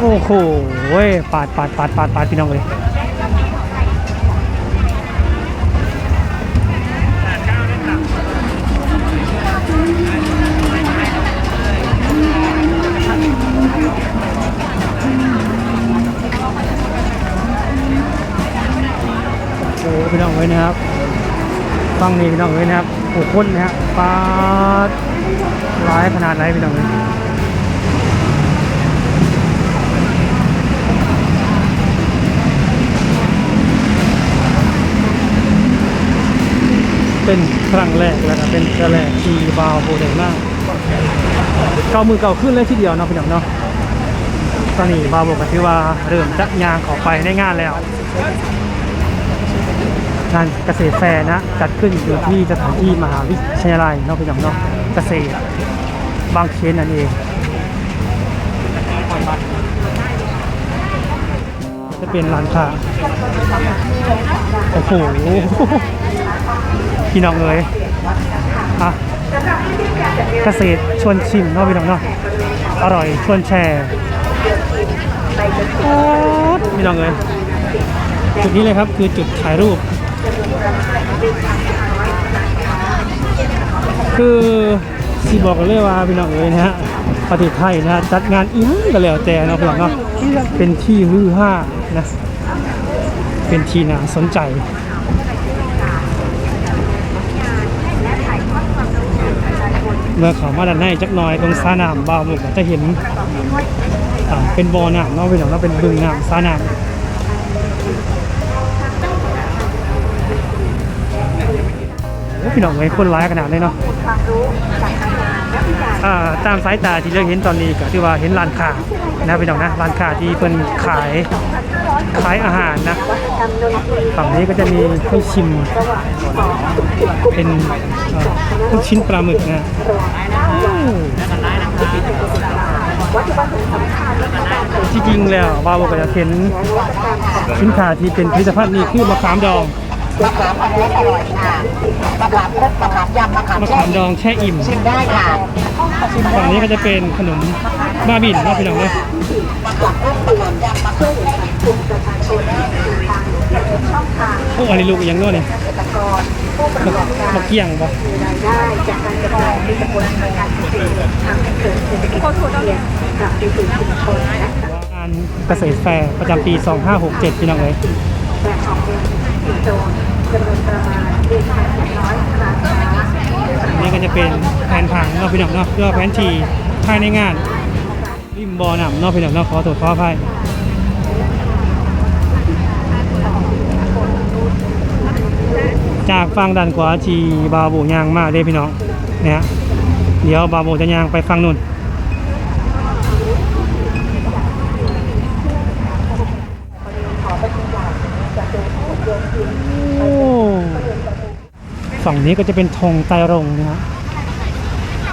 โอ้โหเว้ยปาดปาดปาดปาดปาดพี่น้องเลยโอ้พี่น้องเลยนะครับฟังนี่พี่น้องเลยนะครับโอ้คนนะฮะปาดร้ายขนาดไหนพี่น้องเลย เป็นครั้งแรกแล้วก็เป็นครั้งแรกที่บาวโบเดนมาเกามือเก่าขึ้นเลยทีเดียวเนาะพี่น้องเนาะตอนนี้บาวโบก็ถือว่าเริ่มจะยางเขอไปในงานแล้วงานเกษตรแฟร์นะจัดขึ้นอยู่ที่สถานที่มหาวิทยาลัยเนาะพี่น้องเนาะเกษตรบางเขนนั่นเองจะเป็นร้านค้าโอ้โห พี่น้องเอ๋ยอะเกษตรชวนชิมเนาะพี่น้องเนาะอร่อยชวนแชร์พี่น้องเอ๋ยจุดนี้เลยครับคือจุดถ่ายรูป คือสีบอกเลยว่าพี่น้องเอ๋ยนะฮะประเทศไทยนะจัดงานอีหยังก็แล้วแต่เนาะพี่น้องเนาะเป็นที่ฮือฮานะเป็นที่น่าสนใจ เมื่อเขามาด้านในจักหน่อยตรงสระน้ำบ่าวหมุกจะเห็นเป็นบ่อน้ำเนาะพี่น้องเนาเป็นบึงน้ำสระน้ำพี่น้องเอ้ยคนร้ายขนาดเลยเนาะาตามสายตาที่เราเห็นตอนนี้ก็ที่ว่าเห็นร้านค้านะพี่น้องนะร้านค้าที่เพิ่นขายขายอาหารนะ ฝั่งนี้ก็จะมีให้ชิม เป็นลูกชิ้นปลาหมึกนะที่จริงแล้วบาบอกจะเห็นสินค้าที่เป็นผลิตภัณฑ์นี่คือมะขามดองมะขามอันนี้อร่อยค่ะมะขามครกมะขามยำมะขามมะแช่ขามดองแช่อิ่มชิมได้ค่ะฝั่งนี้ก็จะเป็นขนมบ้าบินเนาะพี่น้องเนาะมะขามครกเปลือกยำมะขามคุณประ ชาชนช่องทางโอ้อันนี้ลูกอีกอยังเนาะนี่เกษตรกรผู้ประกอบการมะเกี้ยงบ่มีรายได้จากการกระจายผลิตผลทางการเกษตรทำให้เกิดเศรษฐกิจพอเพียงกลับไปสู่ชุมชนและงานเกษตรแฟร์ประจำปี 2567 พี่น้องเอ้ยแบบออกเป็นสิบโซนจำนวนประมาณ1,700ร้านค้านี่ก็จะเป็นแผนผังเนาะพี่น้องเนาะเพื่อแผนทีภายในงานริมบ่อน้ำเนาะพี่น้องเนาะขอตรวจขออภัย จากฟังด้านขวาทีบาโบยางมาเด้พี่น้องเนี่ยเดี๋ยวบาโบจะยางไปฟังนู่นฝั่งนี้ก็จะเป็นธงไตรรงนะฮะ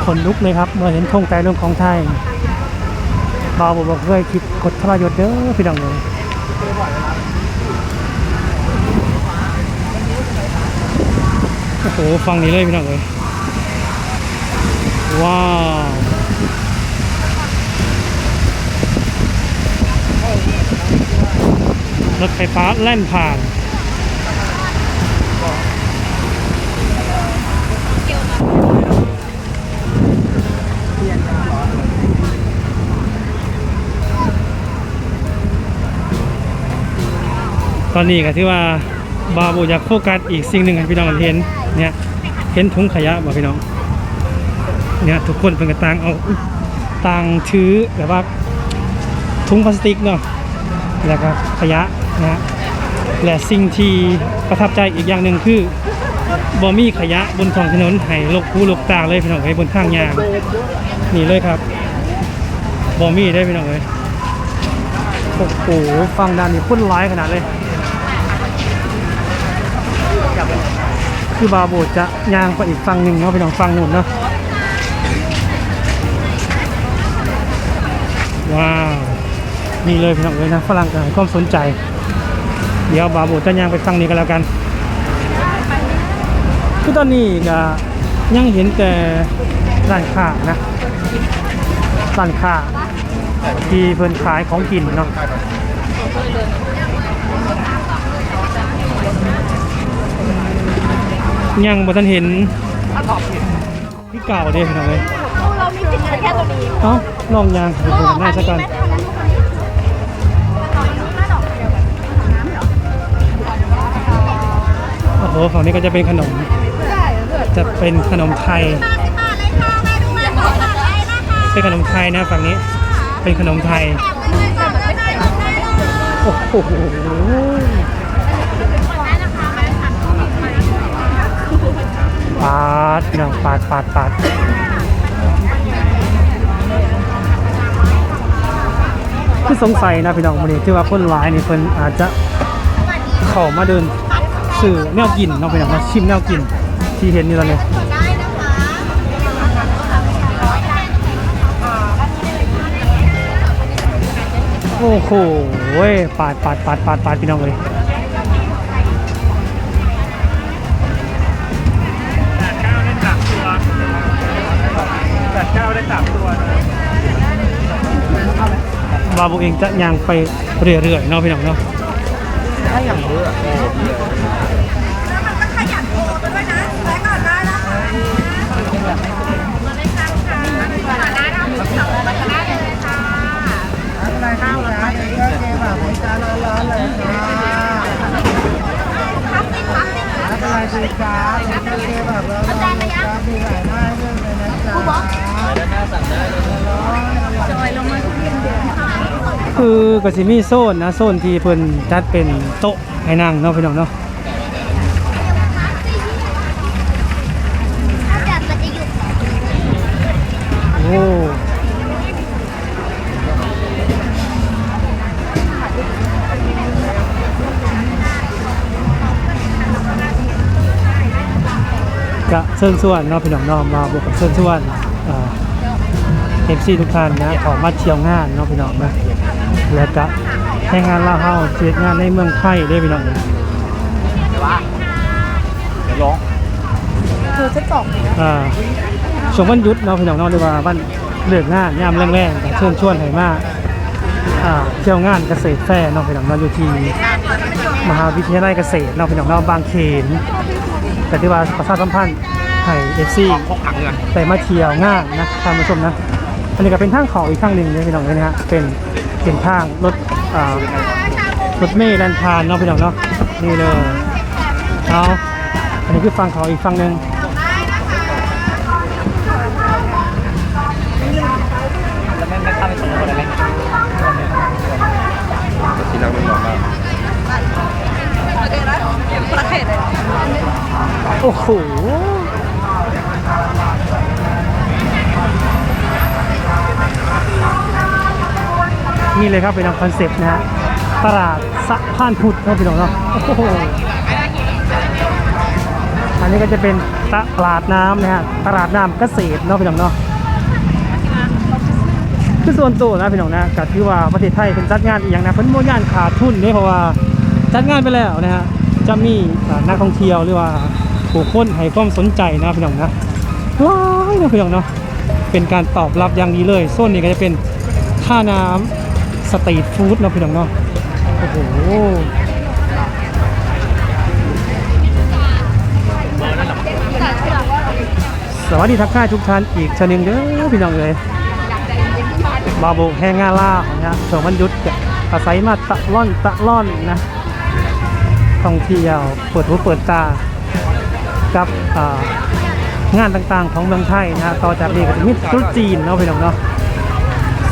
คนลุกเลยครับเมื่อเห็นธงไตรรงของไทยบาโบบอกเคยคิดกดทรยศเด้อพี่น้องเลย โอ้ฟังนี้เลยพี่น้องเลยว้าวรถไฟฟ้าแล่นผ่านตอนนี้ก็ที่ว่า บาบูอยากโฟกัสอีกสิ่งหนึ่งให้พี่น้องเห็นเนี่ยเห็นถุงขยะบ่พี่น้องเนี่ยทุกคนเป็นกระตังเอาตังถือแบบว่าถุงพลาสติกเนาะแล้วก็ขยะนะและสิ่งที่ประทับใจอีกอย่างหนึ่งคือบ่มีขยะบนท้องถนนให้ลกหูลกตาเลยพี่น้องไว้บนทางยางนี่เลยครับบ่มีได้พี่น้องเลยโอ้โหฟังด้านนี้พุ่นร้ายขนาดเลย คือบาโบจะย่างไปอีกฝั่งหนึ่งเนาะไปลองฝั่งนู่นเนาะว้าวนี่เลยพี่น้องเลยนะฝรั่งก็ให้ความสนใจ เดี๋ยวบาโบจะย่างไปฝั่งนี้กันแล้วกันคือตอนนี้ก็ยังเห็นแต่ร้านค้านะร้านค้าที่เพิ่นขายของกินเนาะ ยังบ่ทันเห็นพี่เก่าเด้พี่น้องเอ้ยเรามีสิทธิ์แค่ตัวนี้เอ้าลองยางไปดูได้สักกันโอ้โหฝั่งนี้ก็จะเป็นขนม จะเป็นขนมไทย เป็นขนมไทยนะฝั่งนี้ เป็นขนมไทย โอ้โห ปาดพี่น้องปาดปาดปาดคือสงสัยนะพี่น้องวันนี้ที่ว่าคนร้ายนี่เพิ่นอาจจะเข้ามาเดินสื่อแนวกินเนาะพี่น้องมาชิมแนวกินที่เห็นนี่แล้วเนี่ยโอ้โหเว้ปาดปาดปาดปาดปาดพี่น้องเลย ว่าพวกเองจะย่างไปเรื่อยๆเนาะพี่น้องเนาะ ถ้าอย่างเบื่ออะ คือก็สิมีโซนนะโซนที่เพิ่นจัดเป็นโต๊ะให้นั่งเนาะพี่น้องเนาะโอ้กะเชิญชวนเนาะพี่น้องเนาะมาบวกกับเชิญชวนเอ่อเอฟซีทุกท่านนะขอมาเที่ยวงานเนาะพี่น้องนะ แล้วก็ให้งานล่าเฮาเจ็ดงานในเมืองไทยได้พี่น้องนะร้องคือจะจบอ่าช่วงวันหยุดเนาะพี่น้องเนาะหรือว่าวันเลิกงานยามแรงๆก็เชิญชวนให้มาอ่าเที่ยวงานเกษตรแฟร์เนาะพี่น้องเนาะอยู่ที่มหาวิทยาลัยเกษตรเนาะพี่น้องเนาะบางเขนแต่ที่ว่าประชาสัมพันธ์ให้เอฟซีพกถังเงินไปมาเที่ยวงานนะท่านผู้ชมนะ อันนี้ก็เป็นทางเขาอีกข้างหนึ่งเลยพี่น้องเลยนะฮะเป็น เป็นทางรถอ่ารถเมล์แลนพานเนาะพี่น้องเนาะนี่เลยเอาอันนี้คือฟังเขาอีกฝั่งหนึ่งแล้วไม่ไม่ข้ามไปส่งคนอะไรที่นั่งไม่หลอกมากประเทศเลยโอ้โห นี่เลยครับเป็นคอนเซปต์นะฮะตลาดสะพานพุทธนาะพี่น้องเนาะโอ้โหอันนี้ก็จะเป็นตลาดน้ำนะฮะตลาดน้ำเกษตรเนาะพี่น้องเนาะคือส่วนตัวนะพี่น้องนะก็ถือว่าประเทศไทยเป็นจัดงานอีกอย่างนะเพิ่นโมย่านขาดทุนเนี่ยเพราะว่าจัดงานไปแล้วนะฮะจะมีนักท่องเที่ยวหรือว่าผู้คนให้ความสนใจนะพี่น้องนะว้ายนะพี่น้องเนาะเป็นการตอบรับอย่างดีเลยโซนนี้ก็จะเป็นท่าน้ำ สตรีทฟู้ดเนาะพี่น้องเนาะโอ้โหสวัสดีทักทายทุกท่านอีกชนึงเด้อพี่น้องเลยบาโบแห้งงาล่านะช่วงวันยุดก็อาศัยมาตะล่อนตะล่อนนะท่องเที่ยวเปิดหูเปิดตากับงานต่างๆของเมืองไทยนะต่อจากนี้ก็จะมีตรุษจีนเนาะพี่น้องเนาะ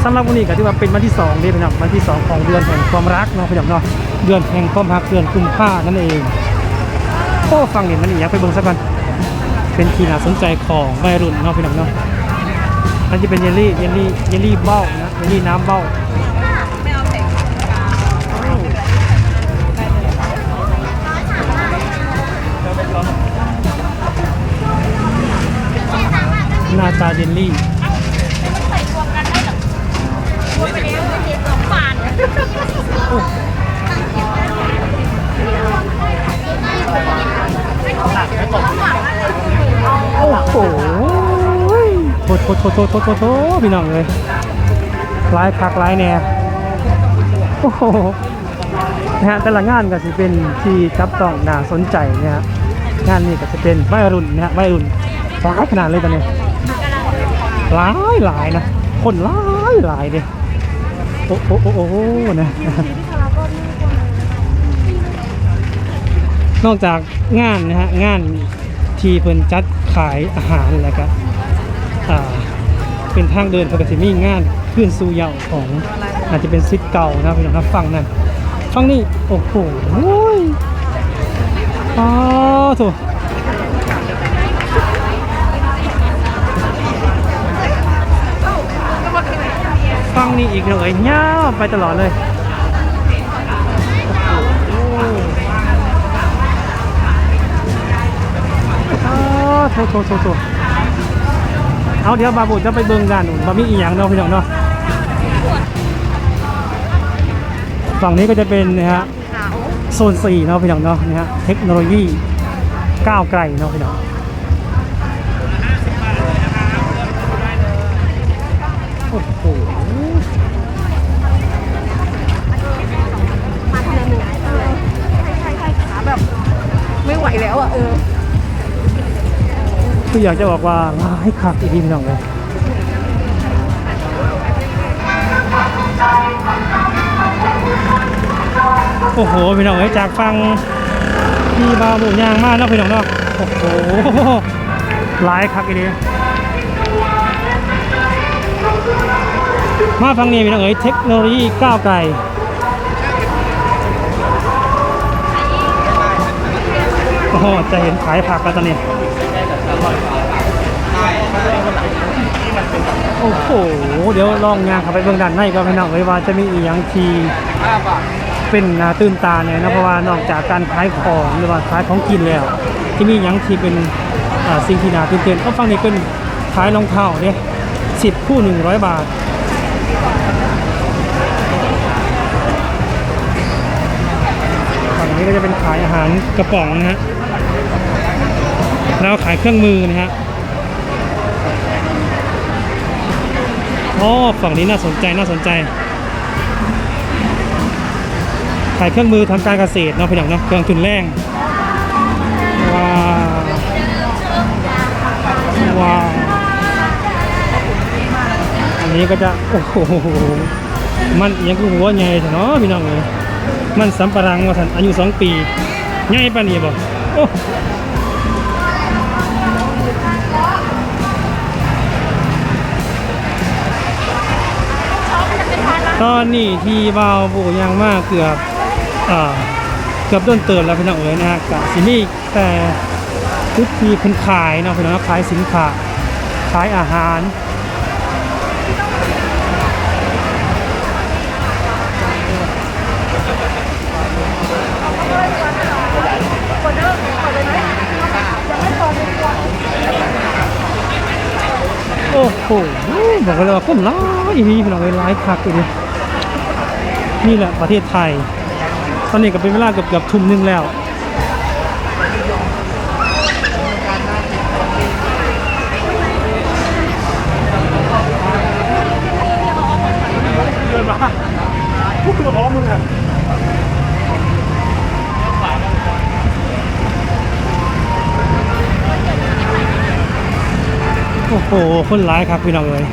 สำหรับวันนี้ก็ถือว่าเป็นวันที่2เดือนพี่น้องวันที่ 2 ของเดือนแห่งความรักเนาะพี่น้องเนาะเดือนแห่งความรักเดือนกุมภานั่นเองโอ้ฟังเนี่มันอีกอยากไปเบิ่งสักกันเป็นทีน่าสนใจของวัยรุ่นเนาะพี่น้องเนาะมันจะเป็นเยลลี่เยลลี่เยลลี่เบ้านะเยลลี่น้ำเบ้าหน้าตาเยลลี่ โอ้โหโทษโทษโทษโทษโทษโทษพี่น้องเลยหลายคักหลายแน่โอ้โหนะฮะแต่ละงานก็จะเป็นที่จับต้องน่าสนใจนะฮะงานนี้ก็จะเป็นวัยรุ่นนะฮะวัยรุ่นหลายขนาดเลยตอนนี้หลายหลายนะ คนหลายหลายเลย โอ้โอ้โอ้โอ้นะนอกจากงานนะฮะงานที่เพิ่นจัดขายอาหารแล้วก็อ่าเป็นทางเดินเขาก็จะมีงานขึ้นสู่เหยาของอาจจะเป็นซิทเก่านะพี่น้องครับฟังนั่นฟังนี่โอ้โหอ๋อถูก ฟังนี่อีกหน่อยยาวไปตลอดเลยโอ้โหอ๋อโถโถโถโถเอาเดี๋ยวบาบุจะไปเบิ่งด้านนู่นบามีอีหยังเนาะพี่น้องเนาะฝั่งนี้ก็จะเป็นนะฮะโซน4เนาะพี่น้องเนาะนะฮะเทคโนโลยีก้าวไกลเนาะพี่น้องโอ้โห มาทำ ไมเหนื่อยเออใช่ใช่ขาแบบไม่ไหวแล้วอะเออคืออยากจะบอกว่าร้ายคักอีกทีพี่น้องเลยโอ้โหพี่น้องเอ้จากฟังพี่บาบุญยางมากนะพี่น้องเนาะโอ้โหร้ายคักอีกที มาฟังนี่พี่น้องเอ้ยเทคโนโลยีก้าวไกลโอ้โหจะเห็นขายผักแล้วตอนนี้โอ้โห เดี๋ยวลองงานเข้าไปเบื้องด้านในก็พี่น้องเอ้ยว่าจะมีอีหยังทีเป็นนาตื่นตาเนี่ยนะเพราะว่านอกจากการขายของหรือว่าขายของกินแล้ว ที่มีอีหยังที่เป็นสิ่งที่น่าตื่นเต้นก็ฟังนี่เป็นขายรองเท้าเนี่ยสิบคู่หนึ่งร้อยบาท นี้ก็จะเป็นขายอาหารกระป๋องนะฮะแล้วขายเครื่องมือนะฮะอ๋อฝั่งนี้น่าสนใจน่าสนใจ ขายเครื่องมือทำการเกษตรเนาะพี่น้องเนาะเครื่องทุนแรงว้าวว้าวอันนี้ก็จะ โอ้โหมันยังคือหัวใหญ่เนาะพี่น้องเลย มันสำปะรังว่าท่านอายุสองปีใหญ่ปานนี้บ่โอ้ตอนนี้ที่บาวบูยังมากเกือบเกือบต้นเตือนแล้วพี่น้องเอ๋ยนะฮะกะสิมีแต่ทุกทีเพิ่นขายเนาะพี่น้องขายสินค้าขายอาหาร บอกเลยว่าคนร้ายมีพี่น้องเอ้ยร้ายคักเลยนี่แหละประเทศไทย ตอนนี้ก็เป็นเวลาเกือบเกือบทุ่มหนึงแล้วเดินมาพูดกับพร้อมมึงอะ โอ้โห คนร้ายครับพี่น้องเลย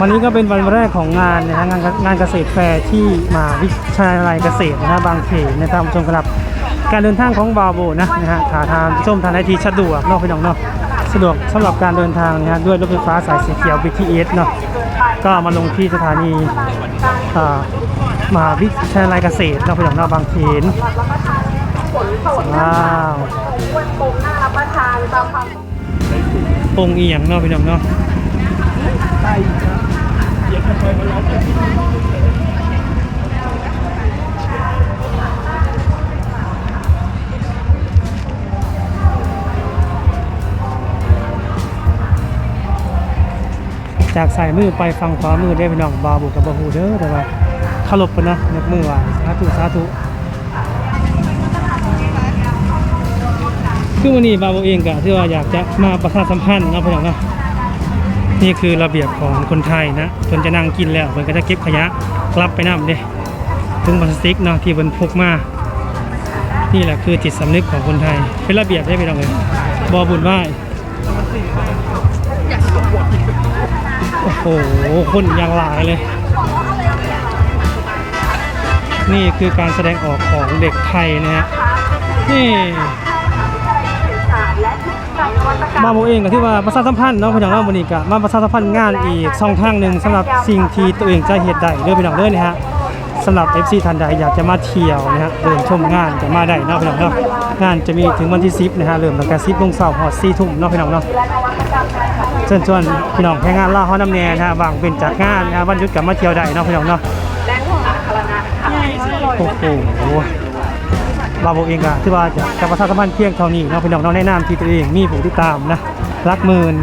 วันนี้ก็เป็นวันแรกของงานนะฮะงานงานเกษตรแฟร์ที่มาวิทยาลัยเกษตรนะฮะบางเขนนะครับชมครับ การเดินทางของบาโบนะนะฮะถาทางชมทางไอทีสะดวกนอกพี่น้องเนาะสะดวกสำหรับการเดินทางนะฮะด้วยรถไฟฟ้าสายสีเขียว BTS เนาะก็มาลงที่สถานีอ่า มหาวิทยาลัยเกษตรเนอกพี่น้องเนาะบางเขนผลสดว้าวอ้วนปมน่ารับประทานตามความปงอีหยังเนาะพี่น้องเนาะจากสายมือไปฝั่งขวามือได้พี่น้องบาบุกับบาฮูเด้อแต่ว่า เคารพนะยกมือไหว้สาธุสาธุคือวันนี้บาโบเองก็ที่ว่าอยากจะมาประชาสัมพันธ์นาะพี่น้องเนาะนี่คือระเบียบของคนไทยนะคนจะนั่งกินแล้วมันก็จะเก็บขยะกลับไปน้ำเด้ถุงพลาสติกเนาะที่มันพกมา นี่แหละคือจิตสำนึกของคนไทย เป็นระเบียบได้พี่น้องเลยบอบุญไหว้โอ้โหคนอย่างหลายเลย นี่คือการแสดงออกของเด็กไทยนะฮะนี่มาโมเองก็ที่ว่าประชาสัมพันธ์เนาะพี่น้องเนาะวันนี้ก็มาประชาสัมพันธ์งานอีกช่องทางหนึ่งสำหรับสิ่งที่ตัวเองจะเหตุใดเด้องพี่น้องเด้อนะฮะสำหรับ FC ท่านใดอยากจะมาเที่ยวนะฮะเดินชมงานจะมาได้เนาะพี่น้องเนาะงานจะมีถึงวันที่ 10นะฮะเริ่มตั้งแต่10โมงเช้าฮอด4ทุ่มเนาะพี่น้องเนาะเชิญชวนพี่น้องแค่งานล่าฮ้อนน้ำแน่นะฮะวางเป็นจากงานนะฮะวันหยุดกับมาเที่ยวได้เนาะพี่น้องเนาะ และของสาธารณะค่ะ โอ้โหบาโบเองอะที่ว่าจะจะประชาสัมพันธ์เพียงเท่านี้เนาะพี่น้องเนาะแนะนำที่ตัวเองมีผู้ที่ตามนะรักหมื่น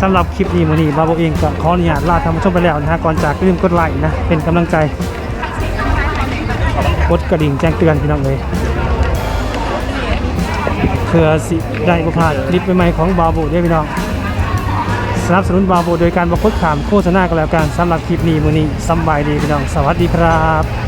สำหรับคลิปนี้มือนี้บาโบเองก็ขออนุญาตลาท่านผู้ชมไปแล้วนะฮะก่อนจากลืมกดไลค์นะเป็นกำลังใจกดกระดิ่งแจ้งเตือนพี่น้องเลยเพื่อสิได้บ่พลาดคลิปใหม่ๆของบาโบด้วยพี่น้อง สนับสนุนบาโบโดยการประคดขามโฆษณาก็แล้วกันสำหรับคลิปนี้มือนี้สบายดีพี่น้องสวัสดีครับ